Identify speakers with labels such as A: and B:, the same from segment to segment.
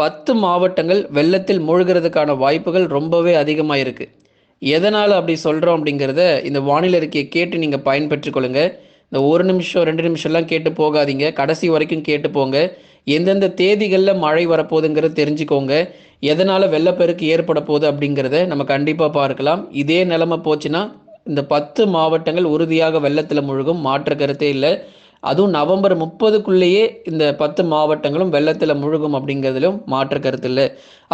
A: பத்து மாவட்டங்கள் வெள்ளத்தில் மூழ்கிறதுக்கான வாய்ப்புகள் ரொம்பவே அதிகமாக இருக்குது எதனால் அப்படி சொல்கிறோம் அப்படிங்கிறத இந்த வானிலை அறிக்கையை கேட்டு நீங்கள் பயன்பெற்றுக்கொள்ளுங்கள் இந்த ஒரு நிமிஷம் ரெண்டு நிமிஷம்லாம் கேட்டு போகாதீங்க. கடைசி வரைக்கும் கேட்டு போங்க. எந்தெந்த தேதிகளில் மழை வரப்போகுதுங்கிறத தெரிஞ்சுக்கோங்க. எதனால் வெள்ளப்பெருக்கு ஏற்பட போகுது அப்படிங்கிறத நம்ம கண்டிப்பாக பார்க்கலாம். இதே நிலமை போச்சுன்னா இந்த பத்து மாவட்டங்கள் உறுதியாக வெள்ளத்தில் முழுகும் மாற்று கருத்தே இல்லை. அதுவும் நவம்பர் முப்பதுக்குள்ளேயே இந்த பத்து மாவட்டங்களும் வெள்ளத்தில் முழுகும் அப்படிங்கிறதுலும் மாற்று கருத்து இல்லை.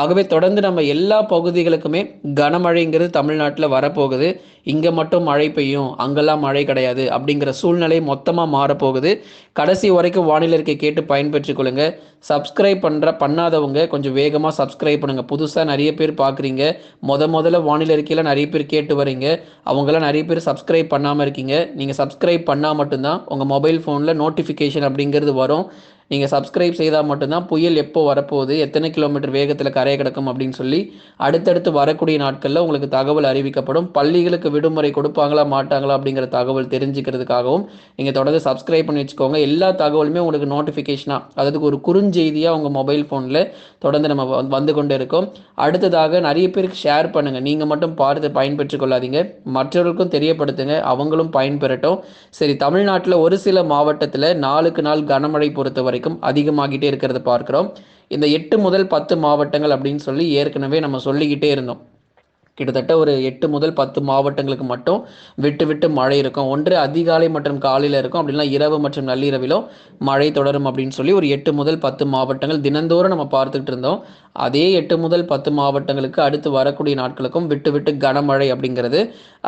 A: ஆகவே தொடர்ந்து நம்ம எல்லா பகுதிகளுக்குமே கனமழைங்கிறது தமிழ்நாட்டில் வரப்போகுது. இங்கே மட்டும் மழை பெய்யும். அங்கெல்லாம் மழை கிடையாது அப்படிங்கிற சூழ்நிலை மொத்தமாக மாறப்போகுது. கடைசி வரைக்கும் வானிலை இருக்கை கேட்டு பயன்பெற்றுக் கொள்ளுங்கள் சப்ஸ்கிரைப் பண்ணுற பண்ணாதவங்க கொஞ்சம் வேகமாக சப்ஸ்கிரைப் பண்ணுங்கள் புதுசாக நிறைய பேர் பார்க்குறீங்க முத முதல்ல வானிலை இருக்கையில் நிறைய பேர் கேட்டு வரீங்க. அவங்களாம் நிறைய பேர் சப்ஸ்கிரைப் பண்ணாமல் இருக்கீங்க. நீங்கள் சப்ஸ்கிரைப் பண்ணால் மட்டும்தான் உங்கள் மொபைல் ஃபோனில் நோட்டிஃபிகேஷன் அப்படிங்கிறது வரும். நீங்கள் சப்ஸ்கிரைப் செய்தால் மட்டும்தான் புயல் எப்போ வரப்போகுது எத்தனை கிலோமீட்டர் வேகத்தில் கரையை கிடக்கும் அப்படின்னு சொல்லி அடுத்தடுத்து வரக்கூடிய நாட்களில் உங்களுக்கு தகவல் அறிவிக்கப்படும். பள்ளிகளுக்கு விடுமுறை கொடுப்பாங்களா மாட்டாங்களா அப்படிங்கிற தகவல் தெரிஞ்சுக்கிறதுக்காகவும் நீங்கள் தொடர்ந்து சப்ஸ்கிரைப் பண்ணி வச்சுக்கோங்க. எல்லா தகவலுமே உங்களுக்கு நோட்டிஃபிகேஷனாக அதாவது ஒரு குறுஞ்செய்தியாக உங்கள் மொபைல் ஃபோனில் தொடர்ந்து நம்ம வந்து- வந்து கொண்டு இருக்கோம். அடுத்ததாக நிறைய பேருக்கு ஷேர் பண்ணுங்கள் நீங்கள் மட்டும் பார்த்து பயன்பெற்றுக் கொள்ளாதீங்க. மற்றவர்களுக்கும் தெரியப்படுத்துங்க. அவங்களும் பயன்பெறட்டும் சரி தமிழ்நாட்டில் ஒரு சில மாவட்டத்தில் நாளுக்கு நாள் கனமழை பொறுத்த வரைக்கும் அதிகமாகிட்டே இருக்கிறத பார்க்குறோம். இந்த எட்டு முதல் பத்து மாவட்டங்கள் அப்படின்னு சொல்லி ஏற்கனவே நம்ம சொல்லிக்கிட்டே இருந்தோம். கிட்டத்தட்ட ஒரு எட்டு முதல் பத்து மாவட்டங்களுக்கு மட்டும் விட்டு விட்டு மழை இருக்கும். ஒன்று அதிகாலை மற்றும் காலையில் இருக்கும். அப்படின்னா இரவு மற்றும் நள்ளிரவிலும் மழை தொடரும் அப்படின்னு சொல்லி ஒரு எட்டு முதல் பத்து மாவட்டங்கள் தினந்தோறும் நம்ம பார்த்துக்கிட்டு இருந்தோம். அதே எட்டு முதல் பத்து மாவட்டங்களுக்கு அடுத்து வரக்கூடிய நாட்களுக்கும் விட்டு விட்டு கனமழை அப்படிங்கிறது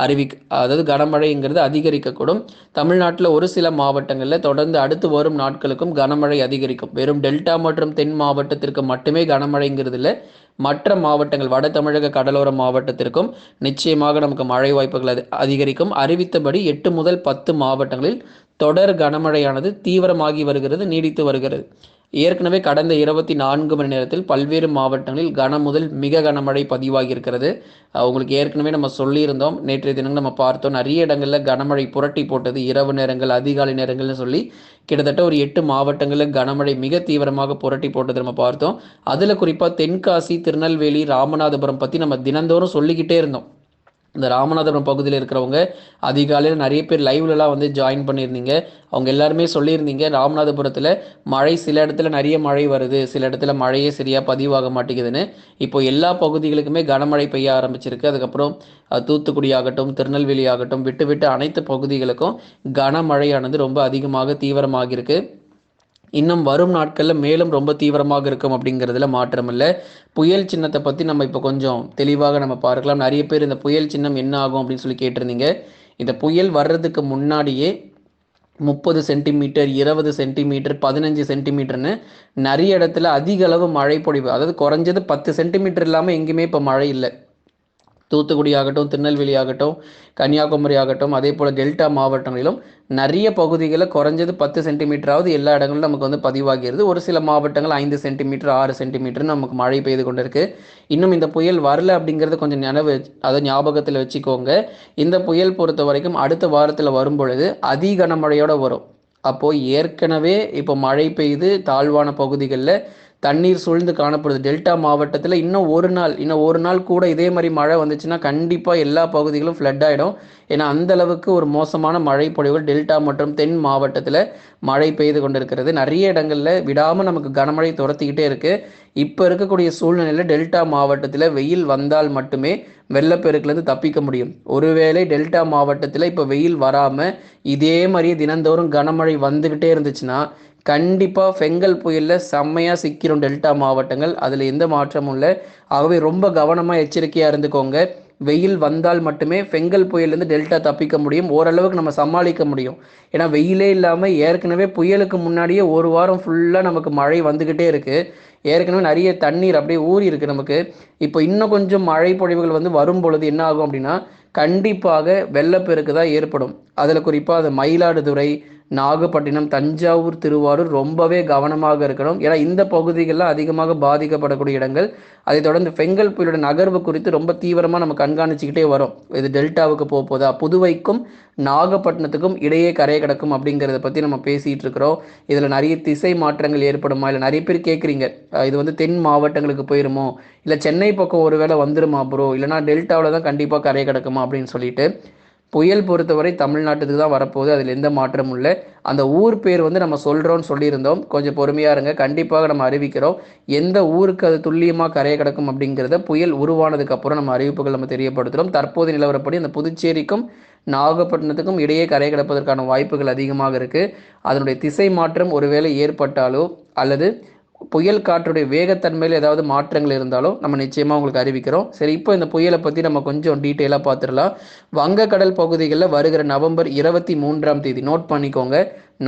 A: அறிவி அதாவது கனமழைங்கிறது அதிகரிக்கக்கூடும். தமிழ்நாட்டில் ஒரு சில மாவட்டங்களில் தொடர்ந்து அடுத்து வரும் நாட்களுக்கும் கனமழை அதிகரிக்கும். வெறும் டெல்டா மற்றும் தென் மாவட்டத்திற்கு மட்டுமே கனமழைங்கிறது இல்லை. மற்ற மாவட்டங்கள் வட தமிழக கடலோர மாவட்டத்திற்கும் நிச்சயமாக நமக்கு மழை வாய்ப்புகள் அது அதிகரிக்கும். அறிவித்தபடி எட்டு முதல் பத்து மாவட்டங்களில் தொடர் கனமழையானது தீவிரமாகி வருகிறது நீடித்து வருகிறது. ஏற்கனவே கடந்த இருபத்தி நான்கு மணி நேரத்தில் பல்வேறு மாவட்டங்களில் கன முதல் மிக கனமழை பதிவாகியிருக்கிறது. உங்களுக்கு ஏற்கனவே நம்ம சொல்லியிருந்தோம். நேற்றைய தினங்கள் நம்ம பார்த்தோம். நிறைய இடங்களில் கனமழை புரட்டி போட்டது. இரவு நேரங்கள் அதிகாலை நேரங்கள்னு சொல்லி கிட்டத்தட்ட ஒரு எட்டு மாவட்டங்களில் கனமழை மிக தீவிரமாக புரட்டி போட்டது நம்ம பார்த்தோம். அதில் குறிப்பாக தென்காசி திருநெல்வேலி ராமநாதபுரம் பற்றி நம்ம தினந்தோறும் சொல்லிக்கிட்டே இருந்தோம். இந்த ராமநாதபுரம் பகுதியில் இருக்கிறவங்க அதிகாலையில் நிறைய பேர் லைவ்லலாம் வந்து ஜாயின் பண்ணியிருந்தீங்க. அவங்க எல்லாருமே சொல்லியிருந்தீங்க ராமநாதபுரத்தில் மழை சில இடத்துல நிறைய மழை வருது சில இடத்துல மழையே சரியாக பதிவாக மாட்டேங்குதுன்னு. இப்போ எல்லா பகுதிகளுக்குமே கனமழை பெய்ய ஆரம்பிச்சிருக்கு. அதுக்கப்புறம் தூத்துக்குடி ஆகட்டும் திருநெல்வேலி ஆகட்டும் விட்டு விட்டு அனைத்து பகுதிகளுக்கும் கனமழையானது ரொம்ப அதிகமாக தீவிரமாகியிருக்கு. இன்னும் வரும் நாட்களில் மேலும் ரொம்ப தீவிரமாக இருக்கும் அப்படிங்கிறதுல மாற்றமில்லை. புயல் சின்னத்தை பற்றி நம்ம இப்போ கொஞ்சம் தெளிவாக நம்ம பார்க்கலாம். நிறைய பேர் இந்த புயல் சின்னம் என்ன ஆகும் அப்படின்னு சொல்லி கேட்டிருந்தீங்க. இந்த புயல் வர்றதுக்கு முன்னாடியே முப்பது சென்டிமீட்டர் இருபது சென்டிமீட்டர் பதினஞ்சு சென்டிமீட்டர்னு நிறைய இடத்துல அதிக அளவு மழை பொழிவு. அதாவது குறைஞ்சது பத்து சென்டிமீட்டர் இல்லாமல் எங்கேயுமே இப்போ மழை இல்லை. தூத்துக்குடி ஆகட்டும் திருநெல்வேலி ஆகட்டும் கன்னியாகுமரி ஆகட்டும் அதே போல் டெல்டா மாவட்டங்களிலும் நிறைய பகுதிகளில் குறைஞ்சது பத்து சென்டிமீட்டராவது எல்லா இடங்களும் நமக்கு வந்து பதிவாகிறது. ஒரு சில மாவட்டங்கள் ஐந்து சென்டிமீட்டர் ஆறு சென்டிமீட்டர்னு நமக்கு மழை பெய்து கொண்டு இருக்குது இன்னும் இந்த புயல் வரல அப்படிங்கிறது கொஞ்சம் நினைவு அதை ஞாபகத்தில் வச்சுக்கோங்க. இந்த புயல் பொறுத்த வரைக்கும் அடுத்த வாரத்தில் வரும் பொழுது அதி கனமழையோடு வரும். அப்போது ஏற்கனவே இப்போ மழை பெய்து தாழ்வான பகுதிகளில் தண்ணீர் சூழ்ந்து காணப்படுது. டெல்டா மாவட்டத்தில் இன்னும் ஒரு நாள் இன்னும் ஒரு நாள் கூட இதே மாதிரி மழை வந்துச்சுன்னா கண்டிப்பாக எல்லா பகுதிகளும் ஃப்ளட் ஆகிடும் ஏன்னா அந்த அளவுக்கு ஒரு மோசமான மழை பொழிவுகள் டெல்டா மற்றும் தென் மாவட்டத்தில் மழை பெய்து கொண்டிருக்கிறது. நிறைய இடங்களில் விடாமல் நமக்கு கனமழை துரத்திக்கிட்டே இருக்குது இப்போ இருக்கக்கூடிய சூழ்நிலையில் டெல்டா மாவட்டத்தில் வெயில் வந்தால் மட்டுமே வெள்ளப்பெருக்குலேருந்து தப்பிக்க முடியும். ஒருவேளை டெல்டா மாவட்டத்தில் இப்போ வெயில் வராமல் இதே மாதிரியே தினந்தோறும் கனமழை வந்துக்கிட்டே இருந்துச்சுன்னா கண்டிப்பாக ஃபெங்கல் புயலில் செம்மையாக சிக்கிரும் டெல்டா மாவட்டங்கள். அதில் எந்த மாற்றமும் இல்லை. ஆகவே ரொம்ப கவனமாக எச்சரிக்கையாக இருந்துக்கோங்க. வெயில் வந்தால் மட்டுமே ஃபெங்கல் புயல்லேருந்து டெல்டா தப்பிக்க முடியும். ஓரளவுக்கு நம்ம சமாளிக்க முடியும். ஏன்னா வெயிலே இல்லாமல் ஏற்கனவே புயலுக்கு முன்னாடியே ஒரு வாரம் ஃபுல்லாக நமக்கு மழை வந்துக்கிட்டே இருக்குது ஏற்கனவே நிறைய தண்ணீர் அப்படியே ஊறி இருக்குது நமக்கு. இப்போ இன்னும் கொஞ்சம் மழை பொழிவுகள் வந்து வரும் பொழுது என்ன ஆகும் அப்படின்னா கண்டிப்பாக வெள்ளப்பெருக்கு தான் ஏற்படும். அதில் குறிப்பாக அது மயிலாடுதுறை நாகப்பட்டினம் தஞ்சாவூர் திருவாரூர் ரொம்பவே கவனமாக இருக்கணும். ஏன்னா இந்த பகுதிகளில் அதிகமாக பாதிக்கப்படக்கூடிய இடங்கள். அதை தொடர்ந்து பெங்கல் புயலோட நகர்வு குறித்து ரொம்ப தீவிரமாக நம்ம கண்காணிச்சுக்கிட்டே வரோம். இது டெல்டாவுக்கு போக போதா புதுவைக்கும் நாகப்பட்டினத்துக்கும் இடையே கரையை கிடக்கும் அப்படிங்கிறத பற்றி நம்ம பேசிகிட்டு இருக்கிறோம். இதில் நிறைய திசை மாற்றங்கள் ஏற்படுமா? இல்லை நிறைய பேர் கேட்குறீங்க இது வந்து தென் மாவட்டங்களுக்கு போயிருமோ? இல்லை சென்னை பக்கம் ஒருவேளை வந்துருமா ப்ரோ இல்லைனா டெல்டாவில் தான் கண்டிப்பாக கரையை கிடக்குமா அப்படின்னு சொல்லிட்டு புயல் பொறுத்தவரை தமிழ்நாட்டுக்கு தான் வரப்போகுது. அதில் எந்த மாற்றமும் இல்லை. அந்த ஊர் பேர் வந்து நம்ம சொல்கிறோன்னு சொல்லியிருந்தோம். கொஞ்சம் பொறுமையாக இருங்க. கண்டிப்பாக நம்ம அறிவிக்கிறோம். எந்த ஊருக்கு அது துல்லியமாக கரையை கிடக்கும் அப்படிங்கிறத புயல் உருவானதுக்கப்புறம் நம்ம அறிவிப்புகள் நம்ம தெரியப்படுத்துகிறோம் தற்போது நிலவரப்படி அந்த புதுச்சேரிக்கும் நாகப்பட்டினத்துக்கும் இடையே கரை கிடப்பதற்கான வாய்ப்புகள் அதிகமாக இருக்குது அதனுடைய திசை மாற்றம் ஒருவேளை ஏற்பட்டாலோ அல்லது புயல் காற்றுடைய வேகத்தன்மையில் ஏதாவது மாற்றங்கள் இருந்தாலும் நம்ம நிச்சயமாக உங்களுக்கு அறிவிக்கிறோம். சரி இப்போ இந்த புயலை பற்றி நம்ம கொஞ்சம் டீட்டெயிலாக பார்த்துடலாம் வங்கக்கடல் பகுதிகளில் வருகிற நவம்பர் இருபத்தி மூன்றாம் தேதி நோட் பண்ணிக்கோங்க.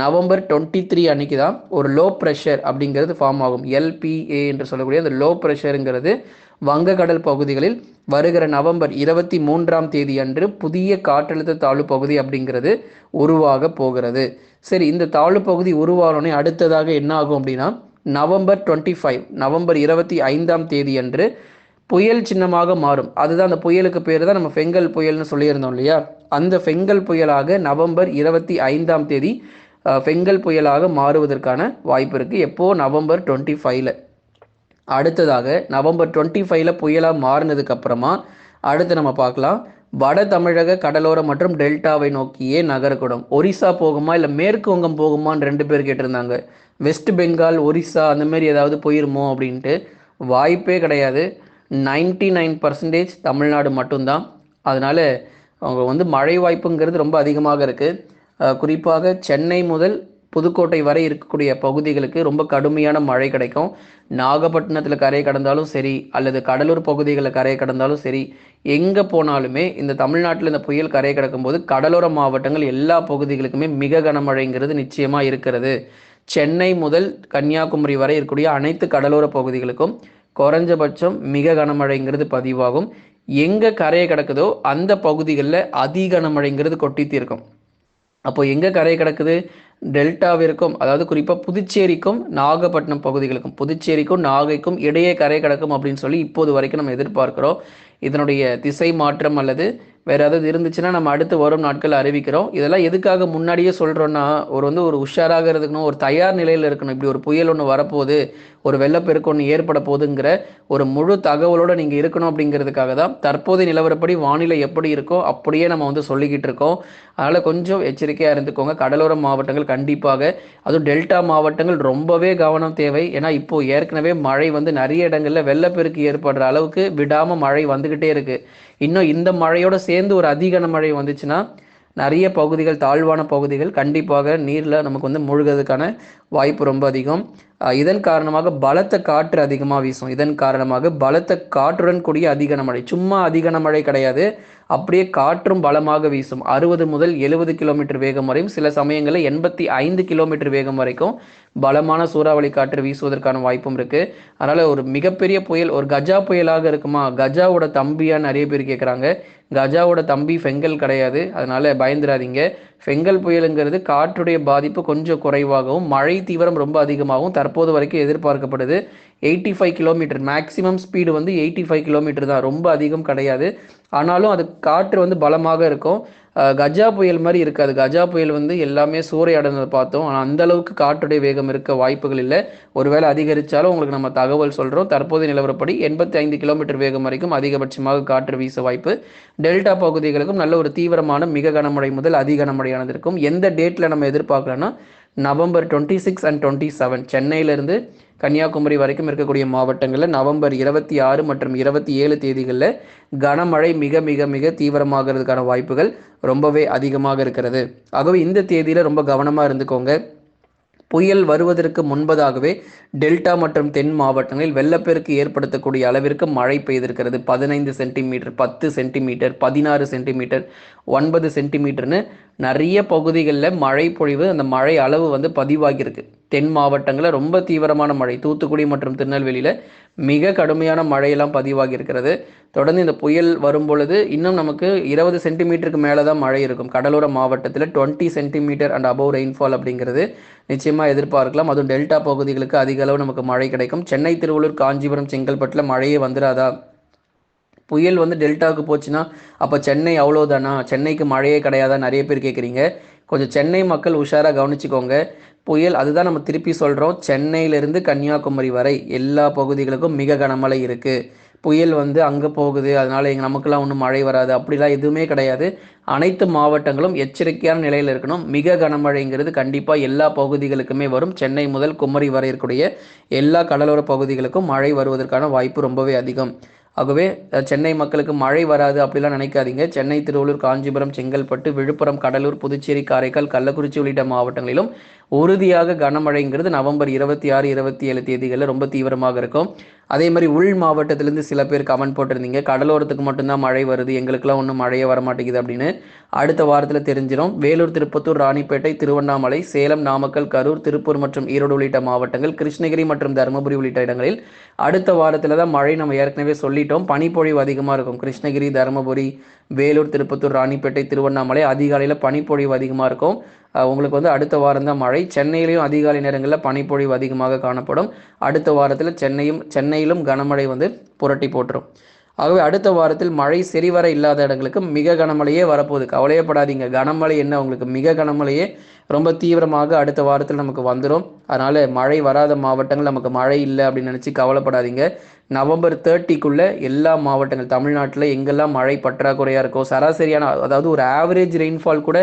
A: நவம்பர் டுவெண்ட்டி த்ரீ அன்னைக்கு தான் ஒரு லோ ப்ரெஷர் அப்படிங்கிறது ஃபார்ம் ஆகும். எல்பிஏ என்று சொல்லக்கூடிய அந்த லோ ப்ரெஷருங்கிறது வங்கக்கடல் பகுதிகளில் வருகிற நவம்பர் இருபத்தி மூன்றாம் தேதி அன்று புதிய காற்றழுத்த தாழ்வு பகுதி அப்படிங்கிறது உருவாக போகிறது. சரி இந்த தாழ்வு பகுதி உருவானோடனே அடுத்ததாக என்ன ஆகும் அப்படின்னா நவம்பர் டுவெண்ட்டி ஃபைவ் நவம்பர் இருபத்தி ஐந்தாம் தேதி அன்று புயல் சின்னமாக மாறும். அதுதான் அந்த புயலுக்கு பேர் தான் நம்ம ஃபெங்கல் புயல்னு சொல்லியிருந்தோம் இல்லையா? அந்த ஃபெங்கல் புயலாக நவம்பர் இருபத்தி ஐந்தாம் தேதி ஃபெங்கல் புயலாக மாறுவதற்கான வாய்ப்பு இருக்குது எப்போது நவம்பர் டுவெண்ட்டி ஃபைவ்ல. அடுத்ததாக நவம்பர் டுவெண்ட்டி ஃபைவ்ல புயலாக மாறினதுக்கப்புறமா அடுத்து நம்ம பார்க்கலாம். வட தமிழக கடலோர மற்றும் டெல்டாவை நோக்கியே நகரக்கூடும் ஒரிசா போகுமா? இல்லை மேற்கு வங்கம் போகுமான்னு ரெண்டு பேர் கேட்டிருந்தாங்க. வெஸ்ட் பெங்கால் ஒரிசா அந்த மாதிரி ஏதாவது போயிருமோ அப்படின்ட்டு வாய்ப்பே கிடையாது. நைன்டி நைன் பர்சன்டேஜ் தமிழ்நாடு மட்டும்தான். அதனால் அவங்க வந்து மழை வாய்ப்புங்கிறது ரொம்ப அதிகமாக இருக்குது குறிப்பாக சென்னை முதல் புதுக்கோட்டை வரை இருக்கக்கூடிய பகுதிகளுக்கு ரொம்ப கடுமையான மழை கிடைக்கும். நாகப்பட்டினத்தில் கரை கடந்தாலும் சரி அல்லது கடலூர் பகுதிகளில் கரை கடந்தாலும் சரி எங்கே போனாலுமே இந்த தமிழ்நாட்டில் இந்த புயல் கரை கிடக்கும்போது கடலோர மாவட்டங்கள் எல்லா பகுதிகளுக்குமே மிக கனமழைங்கிறது நிச்சயமாக இருக்கிறது. சென்னை முதல் கன்னியாகுமரி வரை இருக்கக்கூடிய அனைத்து கடலோர பகுதிகளுக்கும் குறைஞ்சபட்சம் மிக கனமழைங்கிறது பதிவாகும். எங்கே கரையை கிடக்குதோ அந்த பகுதிகளில் அதி கனமழைங்கிறது கொட்டி தீர்க்கும். அப்போ எங்கே கரையை கிடக்குது? டெல்டாவிற்கும் அதாவது குறிப்பாக புதுச்சேரிக்கும் நாகப்பட்டினம் பகுதிகளுக்கும் புதுச்சேரிக்கும் நாகைக்கும் இடையே கரை கிடக்கும் அப்படின்னு சொல்லி இப்போது வரைக்கும் நம்ம எதிர்பார்க்கிறோம். இதனுடைய திசை மாற்றம் அல்லது வேறு ஏதாவது இருந்துச்சுன்னா நம்ம அடுத்து வரும் நாட்கள் அறிவிக்கிறோம். இதெல்லாம் எதுக்காக முன்னாடியே சொல்கிறோன்னா ஒரு வந்து ஒரு உஷாராக இருக்கணும் ஒரு தயார் நிலையில் இருக்கணும். இப்படி ஒரு புயல் ஒன்று வரப்போகுது ஒரு வெள்ளப்பெருக்கு ஒன்று ஏற்பட போகுதுங்கிற ஒரு முழு தகவலோடு நீங்கள் இருக்கணும் அப்படிங்கிறதுக்காக தான் தற்போதைய நிலவரப்படி வானிலை எப்படி இருக்கோ அப்படியே நம்ம வந்து சொல்லிக்கிட்டு இருக்கோம். அதனால் கொஞ்சம் எச்சரிக்கையாக இருந்துக்கோங்க. கடலோர மாவட்டங்கள் கண்டிப்பாக அதுவும் டெல்டா மாவட்டங்கள் ரொம்பவே கவனம் தேவை. ஏன்னா இப்போது ஏற்கனவே மழை வந்து நிறைய இடங்களில் வெள்ளப்பெருக்கு ஏற்படுற அளவுக்கு விடாமல் மழை வந்துக்கிட்டு இருக்குது இன்னும் இந்த மழையோட சேர்ந்து ஒரு அதிகன மழை வந்துச்சுன்னா நிறைய பகுதிகள் தாழ்வான பகுதிகள் கண்டிப்பாக நீரில் நமக்கு வந்து மூழ்கிறதுக்கான வாய்ப்பு ரொம்ப அதிகம். இதன் காரணமாக பலத்த காற்று அதிகமாக வீசும். இதன் காரணமாக பலத்த காற்றுடன் கூடிய அதிகன மழை. சும்மா அதிகன மழை கிடையாது. அப்படியே காற்றும் பலமாக வீசும். அறுபது முதல் எழுபது கிலோமீட்டர் வேகம் வரையும் சில சமயங்களில் எண்பத்தி ஐந்து கிலோமீட்டர் வேகம் வரைக்கும் பலமான சூறாவளி காற்று வீசுவதற்கான வாய்ப்பும் இருக்குது அதனால் ஒரு மிகப்பெரிய புயல் ஒரு கஜா புயலாக இருக்குமா? கஜாவோட தம்பியான்னு நிறைய பேர் கேட்குறாங்க கஜாவோட தம்பி ஃபெங்கல் கிடையாது. அதனால் பயந்துடாதீங்க ஃபெங்கல் புயலுங்கிறது காற்றுடைய பாதிப்பு கொஞ்சம் குறைவாகவும் மழை தீவிரம் ரொம்ப அதிகமாகவும் தற்போது வரைக்கும் எதிர்பார்க்கப்படுது. Eighty five kilometre maximum speed வந்து எயிட்டி ஃபைவ் கிலோமீட்டர் தான். ரொம்ப அதிகம் கிடையாது. ஆனாலும் அது காற்று வந்து பலமாக இருக்கும். கஜா புயல் மாதிரி இருக்காது. கஜா புயல் வந்து எல்லாமே சூறையாடுனதை பார்த்தோம். ஆனால் அந்த அளவுக்கு காற்றுடைய வேகம் இருக்க வாய்ப்புகள் இல்லை. ஒருவேளை அதிகரித்தாலும் உங்களுக்கு நம்ம தகவல் சொல்கிறோம் தற்போதைய நிலவரப்படி எண்பத்தி ஐந்து கிலோமீட்டர் வேகம் வரைக்கும் அதிகபட்சமாக காற்று வீச வாய்ப்பு. டெல்டா பகுதிகளுக்கும் நல்ல ஒரு தீவிரமான மிக கனமழை முதல் அதிக கனமழையானது இருக்கும். எந்த டேட்டில் நம்ம எதிர்பார்க்கலாம்னா November twenty six and twenty seven சென்னையிலேருந்து கன்னியாகுமரி வரைக்கும் இருக்கக்கூடிய மாவட்டங்களில் நவம்பர் இருபத்தி ஆறு மற்றும் இருபத்தி ஏழு தேதிகளில் கனமழை மிக மிக மிக தீவிரமாகிறதுக்கான வாய்ப்புகள் ரொம்பவே அதிகமாக இருக்கிறது. ஆகவே இந்த தேதியில் ரொம்ப கவனமாக இருந்துக்கோங்க. புயல் வருவதற்கு முன்பதாகவே டெல்டா மற்றும் தென் மாவட்டங்களில் வெள்ளப்பெருக்கு ஏற்படுத்தக்கூடிய அளவிற்கு மழை பெய்திருக்கிறது. பதினைந்து சென்டிமீட்டர் பத்து சென்டிமீட்டர் பதினாறு சென்டிமீட்டர் ஒன்பது சென்டிமீட்டர்னு நிறைய பகுதிகளில் மழை பொழிவு அந்த மழை அளவு வந்து பதிவாகியிருக்கு. தென் மாவட்டங்களில் ரொம்ப தீவிரமான மழை. தூத்துக்குடி மற்றும் திருநெல்வேலியில் மிக கடுமையான மழையெல்லாம் பதிவாகி இருக்கிறது. தொடர்ந்து இந்த புயல் வரும் பொழுது இன்னும் நமக்கு இருபது சென்டிமீட்டருக்கு மேலே தான் மழை இருக்கும். கடலோர மாவட்டத்தில் twenty centimetre and above rainfall அப்படிங்கிறது நிச்சயமாக எதிர்பார்க்கலாம். அதுவும் டெல்டா பகுதிகளுக்கு அதிக அளவு நமக்கு மழை கிடைக்கும். சென்னை திருவள்ளூர் காஞ்சிபுரம் செங்கல்பட்டில் மழையே வந்துடாதா புயல் வந்து டெல்டாவுக்கு போச்சுன்னா அப்போ சென்னை அவ்வளோதானா சென்னைக்கு மழையே கிடையாதா? நிறைய பேர் கேட்குறீங்க கொஞ்சம் சென்னை மக்கள் உஷாராக கவனிச்சுக்கோங்க. புயல் அதுதான் நம்ம திருப்பி சொல்கிறோம் சென்னையிலேருந்து கன்னியாகுமரி வரை எல்லா பகுதிகளுக்கும் மிக கனமழை இருக்குது புயல் வந்து அங்கே போகுது அதனால் எங்கள் நமக்கெல்லாம் ஒன்றும் மழை வராது. அப்படிலாம் எதுவுமே கிடையாது. அனைத்து மாவட்டங்களும் எச்சரிக்கையான நிலையில் இருக்கணும். மிக கனமழைங்கிறது கண்டிப்பாக எல்லா பகுதிகளுக்குமே வரும். சென்னை முதல் குமரி வரை இருக்கக்கூடிய எல்லா கடலோர பகுதிகளுக்கும் மழை வருவதற்கான வாய்ப்பு ரொம்பவே அதிகம். ஆகவே சென்னை மக்களுக்கு மழை வராது அப்படிலாம் நினைக்காதீங்க. சென்னை திருவள்ளூர் காஞ்சிபுரம் செங்கல்பட்டு விழுப்புரம் கடலூர் புதுச்சேரி காரைக்கால் கள்ளக்குறிச்சி உள்ளிட்ட மாவட்டங்களிலும் உறுதியாக கனமழைங்கிறது நவம்பர் இருபத்தி ஆறு இருபத்தி ஏழு தேதிகளில் ரொம்ப தீவிரமாக இருக்கும். அதே மாதிரி உள் மாவட்டத்திலேருந்து சில பேர் கமெண்ட் போட்டிருந்தீங்க. கடலோரத்துக்கு மட்டும்தான் மழை வருது. எங்களுக்கெல்லாம் ஒன்றும் மழையே வர மாட்டேங்குது அப்படின்னு அடுத்த வாரத்தில் தெரிஞ்சிடும். வேலூர் திருப்பத்தூர் ராணிப்பேட்டை திருவண்ணாமலை சேலம் நாமக்கல் கரூர் திருப்பூர் மற்றும் ஈரோடு உள்ளிட்ட மாவட்டங்கள் கிருஷ்ணகிரி மற்றும் தருமபுரி உள்ளிட்ட இடங்களில் அடுத்த வாரத்தில் தான் மழை நம்ம ஏற்கனவே சொல்லிட்டோம். பனிப்பொழிவு அதிகமாக இருக்கும். கிருஷ்ணகிரி தருமபுரி வேலூர் திருப்பத்தூர் ராணிப்பேட்டை திருவண்ணாமலை அதிகாலையில் பனிப்பொழிவு அதிகமாக இருக்கும். உங்களுக்கு வந்து அடுத்த வாரம் தான் மழை. சென்னையிலையும் அதிகாலை நேரங்களில் பனிப்பொழிவு அதிகமாக காணப்படும். அடுத்த வாரத்தில் சென்னையும் சென்னையிலும் கனமழை வந்து புரட்டி போட்டுரும். ஆகவே அடுத்த வாரத்தில் மழை சரிவர இல்லாத இடங்களுக்கு மிக கனமழையே வரப்போகுது. கவலையப்படாதீங்க. கனமழை என்ன? உங்களுக்கு மிக கனமழையே ரொம்ப தீவிரமாக அடுத்த வாரத்தில் நமக்கு வந்துடும் அதனால் மழை வராத மாவட்டங்கள் நமக்கு மழை இல்லை அப்படின்னு நினச்சி கவலைப்படாதீங்க. நவம்பர் தேர்ட்டிக்குள்ளே எல்லா மாவட்டங்கள் தமிழ்நாட்டில் எங்கெல்லாம் மழை பற்றாக்குறையாக இருக்கோ சராசரியான அதாவது ஒரு ஆவரேஜ் ரெயின்ஃபால் கூட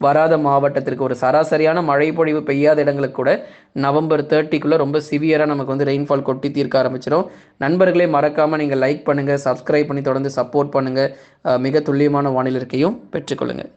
A: வராத மாவட்டத்திற்கு ஒரு சராசரியான மழை பொழிவு பெய்யாத இடங்களுக்கு கூட நவம்பர் தேர்ட்டிக்குள்ளே ரொம்ப சிவியராக நமக்கு வந்து ரெயின்ஃபால் கொட்டி தீர்க்க ஆரம்பிச்சிடும் நண்பர்களே மறக்காமல் நீங்கள் லைக் பண்ணுங்கள் சப்ஸ்கிரைப் பண்ணி தொடர்ந்து சப்போர்ட் பண்ணுங்கள் மிக துல்லியமான வானிலை இருக்கையும் பெற்றுக்கொள்ளுங்கள்